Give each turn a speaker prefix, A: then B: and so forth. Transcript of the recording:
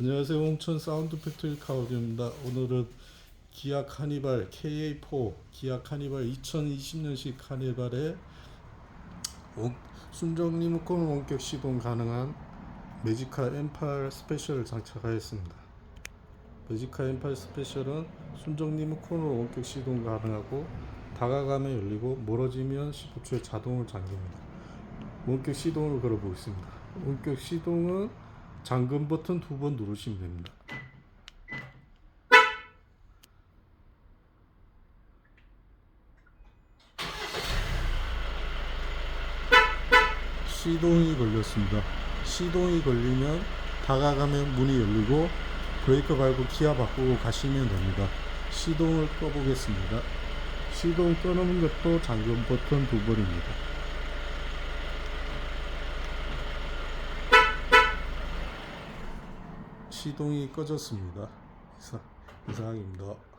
A: 안녕하세요. 홍천 사운드 팩토리 카우디입니다. 오늘은 기아 카니발 KA4 기아 카니발 2020년식 카니발의 원- 순정 리모컨 원격 시동 가능한 매지카 M8 스페셜을 장착하였습니다. 매지카 M8 스페셜은 순정 리모컨으로 원격 시동 가능하고 다가가면 열리고 멀어지면 15초에 자동으로 잠깁니다. 원격 시동을 걸어보겠습니다. 원격 시동은 잠금 버튼 두 번 누르시면 됩니다. 시동이 걸렸습니다. 시동이 걸리면 다가가면 문이 열리고 브레이크 밟고 기아 바꾸고 가시면 됩니다. 시동을 꺼보겠습니다. 시동 꺼놓은 것도 잠금 버튼 두 번입니다. 시동이 꺼졌습니다. 이상, 이상입니다.